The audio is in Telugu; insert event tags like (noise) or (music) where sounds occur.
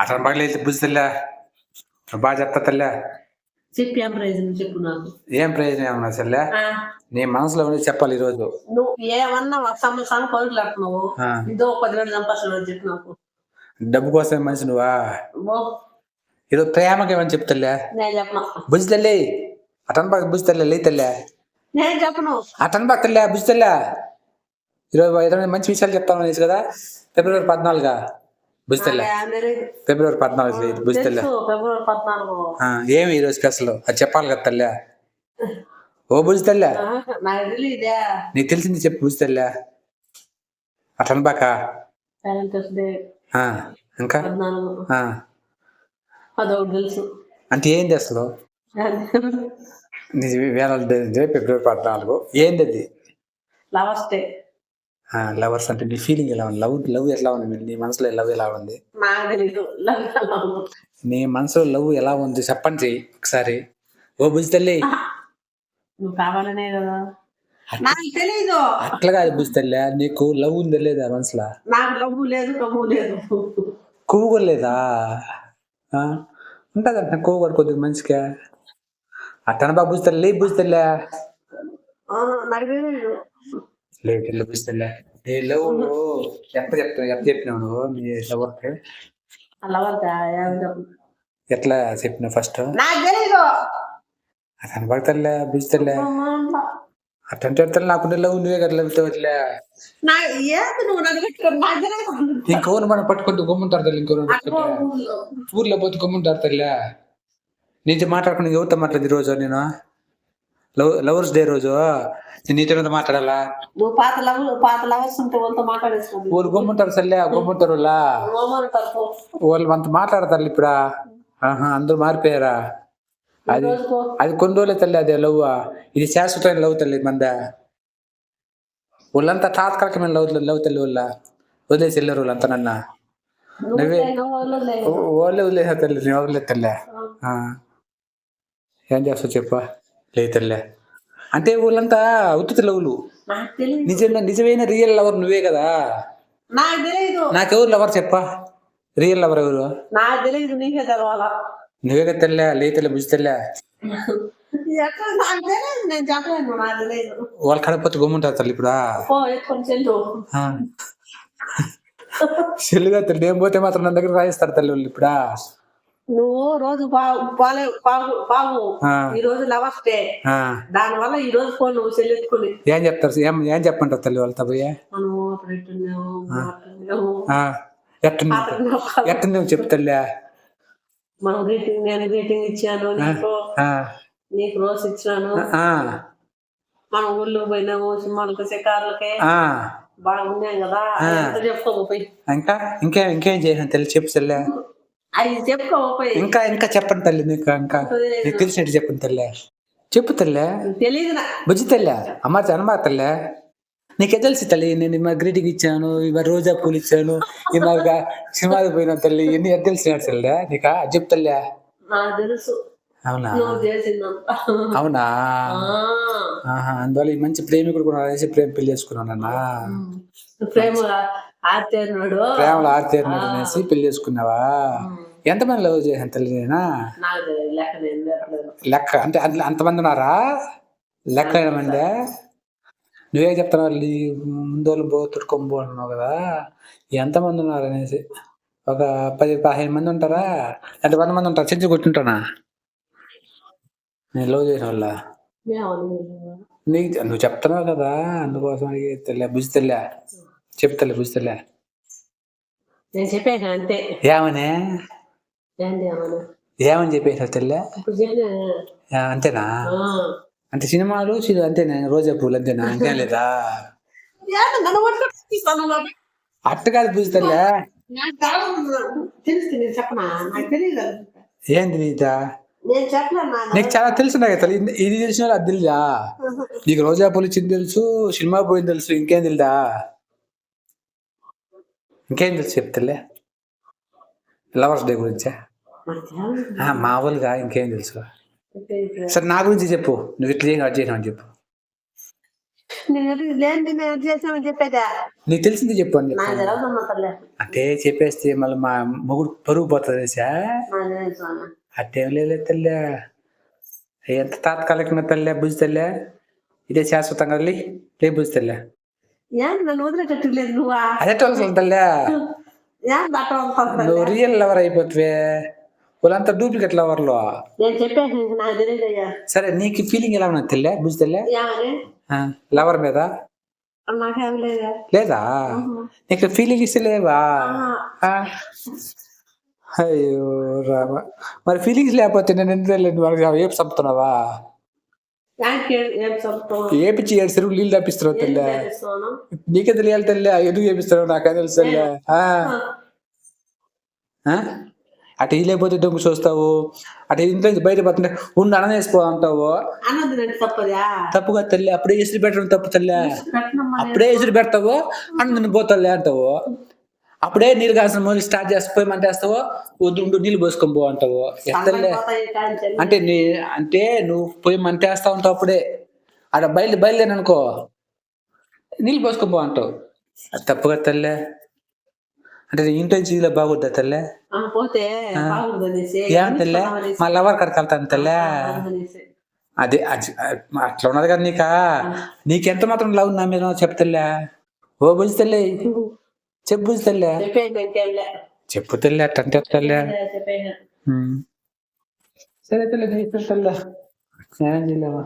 అతని బాగా లేదు బుజ్జితల్లా బాగా చెప్తా తల్లా. చెప్పి ఏం ప్రయోజనం? చెప్పు నాకు. ఏం ప్రయోజనం ఏమన్నా చెల్లె నీ మనసులో ఉన్నది చెప్పాలి ఈరోజు. నువ్వు ఏమన్నా ఒక ఆ, ఇదో ఒక పదివేలు సంపాదిస్తున్నావు చెప్పు నాకు. డబ్బు కోసం మనిషి నువ్వా? ఈరోజు ప్రేమకి ఏమని చెప్తలే నేను చెప్పను. బుజ్జితల్లి అతని బాగా బుజ్జితల్లి లే తల్లే. నేను చెప్పను. అతను బాగా తల్లే బుజ్జితల్లా ఈరోజు ఏదైనా మంచి విషయాలు చెప్తాను అనేసి కదా? ఫిబ్రవరి పద్నాలుగా. బుజ్జితల్లే. ఫిబ్రవరి పద్నాలుగు బుజ్జితల్లే? ఏమి ఈరోజు స్పెషల్ అది చెప్పాలి కదా తల్లే? ఓ బుజ్జితల్లే? నాకు తెలిసింది చెప్పు బుజ్జితల్లే? అతను బాక ఇంకా? అంటే ఏంది అసలు? వేల ఫిబ్రవరి పద్నాలుగు. ఏంది అది లవర్స్ డే. లవర్స్ అంటే నీ ఫీలింగ్ ఎలా ఉంది? లవ్ లవ్ ఎట్లా ఉంది? నీ మనసులో లవ్ ఎలా ఉంది? లవ్ నీ మనసులో లవ్ ఎలా ఉంది? చెప్పండి. ఒకసారి. ఓ బుజ్జి తల్లి. కావాలనే కదా. తెలీదు. అట్లా కాదు బుజ్జి తల్లి. నీకు లవ్ ఉందా లేదా మనసులో? నాకు లవ్వు లేదు కవ్వు లేదు. కొవ్వు లేదా? ఆ? ఉంటుంది అంటే. కొవ్వు కూడా కొద్దిగా మంచిగా. అట్టన బాబు బుజ్జి తల్లి? బుజ్జి తల్లి. నాకు లేదు నీ లవ్ ఎట్లా చెప్తావు ఎట్లా చెప్పినావు నువ్వు? లవర్కి లవర్ ఎట్లా చెప్పినావు ఫస్ట్ పడతలే బుజ్జితలే అట్టంటే అట్టలే నాకుంటే లవ్ నువ్వే కదా తెలీదు. ఇంకోరు మనం పట్టుకుంటూ గమ్ముంటారు తల్లి ఇంకోరు. ఊర్లో. పోతే గమ్ముంటారు తల్లి. నీతో మాట్లాడుకుని ఎవరితో మాట్లాడింది రోజు నేను? లవ్ లవర్స్ డే రోజు? నీతో మాట్లాడాలా? నువ్వు పాత లవ్ పాత లవర్స్ ఉంటే వాళ్ళతో మాట్లాడేసుకోండి. ఊరు గమ్ముంటారు సల్లే గమ్ముంటారు వాళ్ళ. వాళ్ళు అంత మాట్లాడతారు ఇప్పుడా? ఆహా అందరూ మారిపోయారా? అది అది కొన్ని రోజులే తల్లి అదే లవ్ ఇది శాశ్వతమైన లవ్ తల్లి మంద? వాళ్ళంతా తాత్కాలికమైన లవ్ లవ్ తల్లి వాళ్ళ? వదిలేసి వెళ్ళారు వాళ్ళంతా నన్న. నువ్వు? వాళ్ళు. వాళ్ళే వదిలేసా తల్లి నేను వదిలేదు తల్లి. ఏం చేస్తావు చెప్పా. లేదు తల్లి అంటే వాళ్ళంతా ఉత్తుత లవ్లు. నిజంగా నిజమైన రియల్ లవర్ నువ్వే కదా? నాకు తెలీదు. నాకెవరు లవర్ చెప్పా? రియల్ లవర్ ఎవరు? నాకు తెలవాలా? నువ్వే కదా తెల్లే లే తెల్ల బుజ్జి తెల్లే ఎక్కడ? నాకు తెలియదు నేను చెప్పలేను నాకు తెలియదు వాళ్ళు కడపతి గమ్ముంటారు తల్లి ఇప్పుడు? చెల్లుగా (laughs) తల్లి నేను పోతే మాత్రం నా దగ్గర రాయిస్తారు తల్లి వాళ్ళు ఇప్పుడా? నువ్వు రోజు బాగు బాగు ఆ, ఈ రోజు లవర్స్ డే. దాని వల్ల ఈ రోజు ఫోన్ నువ్వు చెల్లెత్తుకుని ఏం చెప్తారు ఏం ఏం చెప్పంటారు తల్లి వాళ్ళతో పోయే? మనము అప్పుడు ఆ, ఎట్ట నువ్వు మనం రేటింగ్ నేను రేటింగ్ ఇచ్చాను నీకు ఆ, నీకు రోజు ఇచ్చాను. ఆ, మనం ఊళ్ళో పోయినాము సినిమాలకి షికార్లకి ఆ. బాగా ఉన్నాం కదా. ఎంత చెప్పుకోపోయి ఇంకా ఇంకేం ఇంకేం చేసాను తల్లి? చెప్పు తల్లే. అది చెప్పుకోపోయి ఇంకా ఇంకా చెప్పండి తల్లి నీకు ఇంకా. నీకు తెలిసినట్టు చెప్పండి తల్లే? చెప్పు తల్లే. తెలియదు బుజ్జి తల్లే అమ్మ అనమా తల్లే. నీకే తెలిసి తల్లి నేను మా గ్రీటింగ్ ఇచ్చాను ఇవాళ రోజా పూలు ఇచ్చాను ఇవాళ సినిమాకి పోయిన తల్లి ఎన్ని తెలిసినాడు తల్లే. నీకా? చెప్పు తల్లే. తెలుసు. అవునా? అవునా? అందువల్ల ఈ మంచి ప్రేమికుడు కూడా అనేసి ప్రేమ పెళ్ళి చేసుకున్నానన్నా. ప్రేమ ఆర్తేరున్నాడు ప్రేమలో ఆరితేరినాడు అనేసి పెళ్ళి చేసుకున్నావా? ఎంతమంది లవ్ చేసాను? తల్లి నేనా నాకు తెలియదు, లెక్క. అంటే అంత అంతమంది ఉన్నారా? లెక్క మంది నువ్వే చెప్తున్నావు? ముందు వాళ్ళు బో తుడుకొని పో అన్నావు కదా. ఎంతమంది ఉన్నారు అనేసి. ఒక పది పదిహేను మంది ఉంటారా? అంటే వంద మంది ఉంటారు? చెంచు కొట్టుంటానా? నేను లవ్ చేసిన వాళ్ళ? నీకు నువ్వు చెప్తున్నావు కదా. అందుకోసం అడిగి తెల్లే బుజ్జి తెల్లే. చెప్తలే తెల్లే నేను చెప్పాను అంతే. ఏమని? ఏమని చెప్పేసావు తెల్లే? అంతేనా? అంటే సినిమాలు అంతేనా రోజా పూలు అంతేనా? ఇంకేం లేదా? అట్ట కాదు బుజ్జి తెల్లే నాకు కావాలి. తెలుసు నేను చెప్పనా? నాకు తెలియదు ఏంది నీత. నీకు చాలా తెలుసు నాకు ఇది తెలిసిన అది తెలుసా? నీకు రోజా పూలు ఇచ్చింది తెలుసు సినిమా పోయింది తెలుసు ఇంకేం తెలుదా? ఇంకేం తెలుసు చెప్తలే? లవర్స్ డే గురించా? మామూలుగా ఇంకేం తెలుసు. సరే నా గురించి చెప్పు. నువ్వు ఇట్లా చేయ చేసినావు అని చెప్పు. నీకు తెలిసింది చెప్పు అని అంటే చెప్పేస్తే మళ్ళీ మా మొగుడు పరుగు పోతుంది అట్టేం లేదు తల్లి. ఎంత తాత్కాలికమైన తల్లి బుజ్జి తల్లి. ఇదే శాశ్వతం కదలి రే బుజ్జి తల్లి. ఏం నన్ను వదిలేటట్టు లేదు నువ్వా అదే వస్తుంది తల్లి ఏం నువ్వు రియల్ లవర్ అయిపోతువే వాళ్ళంతా డూప్లికేట్ లవర్లు నేను నాకు సరే నీకు ఫీలింగ్ ఎలా ఉన్నది తెల్లే ఏమని లవర్ మీద నాకేం లేదా లేదా నీకు ఫీలింగ్ ఇస్తే లేవా ఆ? అయ్యో రామ మరి ఫీలింగ్స్ లేకపోతే నేను ఎందుకు వెళ్ళండి వాళ్ళకి ఏపు చంపుతున్నావా ఏం చెప్తాను ఏపిచ్చి ఏడు చెరువు నీళ్ళు తప్పిస్తున్నావు తెల్లే. నీకే తెలియాలి తెల్లే ఎందుకు చేపిస్తున్నావు నాకే తెలుసు? అటు లేకపోతే దొంగ చూస్తావు అటు ఇంట్లో బయట పోతుంటే ఉండి అన్నం వేసుకో అంటావు. తప్పుగా తల్లి అప్పుడే ఇసురు పెట్టడం తప్పు తల్లి. అప్పుడే ఇసురు పెడతావు అన్నం పోతాలే అంటావు. అప్పుడే నీళ్ళు కాసిన మొదలు స్టార్ట్ చేసి పోయి మంటేస్తావు వద్దు ఉండు నీళ్ళు పోసుకొని పో అంటావు. ఎత్తలే. అంటే నీ అంటే నువ్వు పోయి మంటేస్తా ఉంటావు అప్పుడే. అక్కడ బయలు బయలుదేరి అనుకో నీళ్ళు పోసుకొని పో అంటావు. అది తప్పుగా తల్లే. అంటే నుంచి ఇలా బాగుద్దా తల్లే? పోతే ఏం తల్లే? మా లవర్ కడకి వెళ్తాను తల్లే. అదే అది అట్లా ఉన్నది కదా నీకా? నీకెంత మాత్రం లవ్ నా మీద చెప్తలే ఓ బుజ్జితల్లే చెప్పు బుజ్జితల్లే చెప్పేసి ఇంకేం లే చెప్పు తెల్లే అట్టంటే తల్లే. సరే తల్లి తల్లే. ఏం చేయలేవా?